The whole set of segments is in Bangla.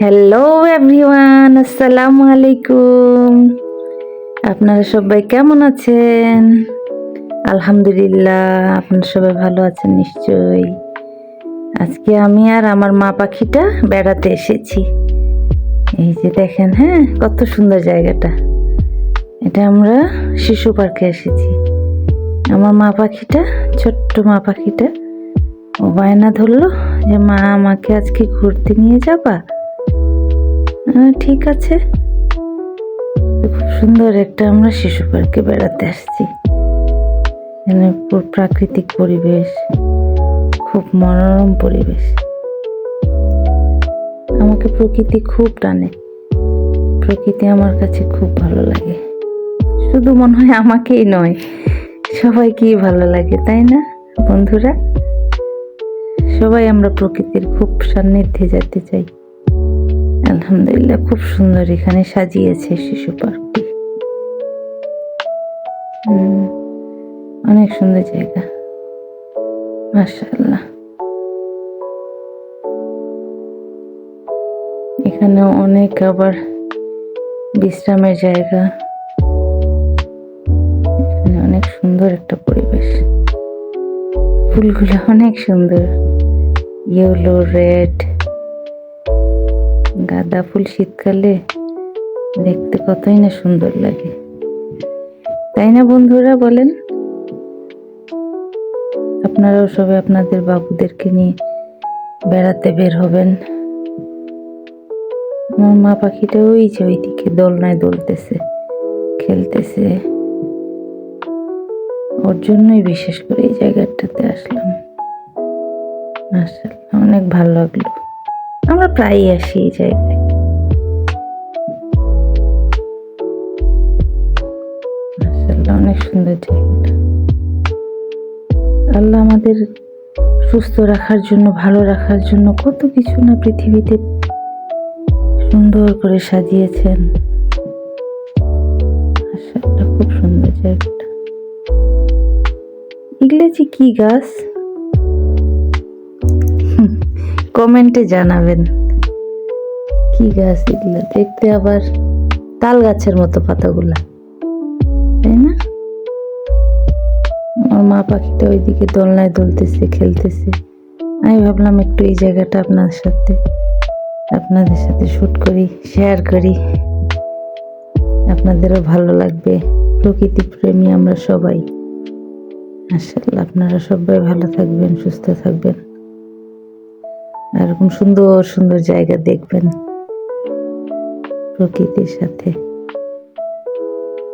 হ্যালো এভরিওয়ান আসসালামু আলাইকুম আপনারা সবাই কেমন আছেন? আলহামদুলিল্লাহ, আপনারা সবাই ভালো আছেন নিশ্চয়ই। আজকে আমি আর আমার মা পাখিটা বেড়াতে এসেছি। এই যে দেখেন হ্যাঁ কত সুন্দর জায়গাটা। এটা আমরা শিশু পার্কে এসেছি। আমার মা পাখিটা, ছোট্ট মা পাখিটা, ও বায়না ধরলো যে, মা, আমাকে আজকে ঘুরতে নিয়ে যাবা? ঠিক আছে। খুব সুন্দর একটা আমরা শিশু পার্কে বেড়াতে আসছি। এখানে পুরো প্রাকৃতিক পরিবেশ, খুব মনোরম পরিবেশ। আমাকে প্রকৃতি খুব টানে। প্রকৃতি আমার কাছে খুব ভালো লাগে। শুধু মনে হয় আমাকেই নয়, সবাইকেই ভালো লাগে, তাই না, বন্ধুরা? সবাই আমরা প্রকৃতির খুব সান্নিধ্যে যেতে চাই। আলহামদুলিল্লাহ, খুব সুন্দর। এখানে সাজিয়েছে শিশু পার্কটি অনেক সুন্দর জায়গা। মাশাআল্লাহ। এখানে অনেক আবার বিশ্রামের জায়গা। এখানে অনেক সুন্দর একটা পরিবেশ। ফুলগুলো অনেক সুন্দর। Yellow, red. গাঁদা ফুল শীতকালে দেখতে কতই না সুন্দর লাগে। তাই না বন্ধুরা বলেন? আপনারাও সবাই আপনাদের বাবুদেরকে নিয়ে বেড়াতে বের হবেন। আমার মা পাখিটা ওই যে ওইদিকে দোলনায় দোলতেছে খেলতেছে। ওর জন্যই বিশেষ করে এই জায়গাটাতে আসলাম। মাশাআল্লাহ, অনেক ভালো লাগল। আমরা প্রায়ই আসি এই জায়গায়। অনেক সুন্দর জায়গাটা। আল্লাহ আমাদের সুস্থ রাখার জন্য, ভালো রাখার জন্য কত কিছু না পৃথিবীতে সুন্দর করে সাজিয়েছেন। খুব সুন্দর জায়গাটা। এগুলো যে কি গাছ? কমেন্টে জানাবেন। কি গাছ এগুলো? দেখতে আবার তাল গাছের মতো পাতাগুলা। তাই না? আমার মা পাখিটা ওইদিকে দোলনায় দুলতেছে, খেলতেছে। আমি ভাবলাম একটু এই জায়গাটা আপনার সাথে, আপনাদের সাথে শ্যুট করি শেয়ার করি। আপনাদেরও ভালো লাগবে। প্রকৃতি প্রেমী আমরা সবাই। মাশাআল্লাহ, আপনারা সবাই ভালো থাকবেন, সুস্থ থাকবেন। এরকম সুন্দর সুন্দর জায়গা দেখবেন প্রকৃতির সাথে।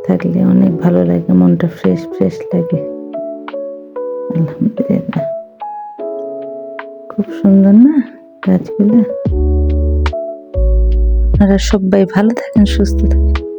থাকলে অনেক ভালো লাগে, মনটা ফ্রেশ ফ্রেশ লাগে। আলহামদুলিল্লাহ। খুব সুন্দর না গাছগুলো? আপনারা সবাই ভালো থাকেন, সুস্থ থাকেন।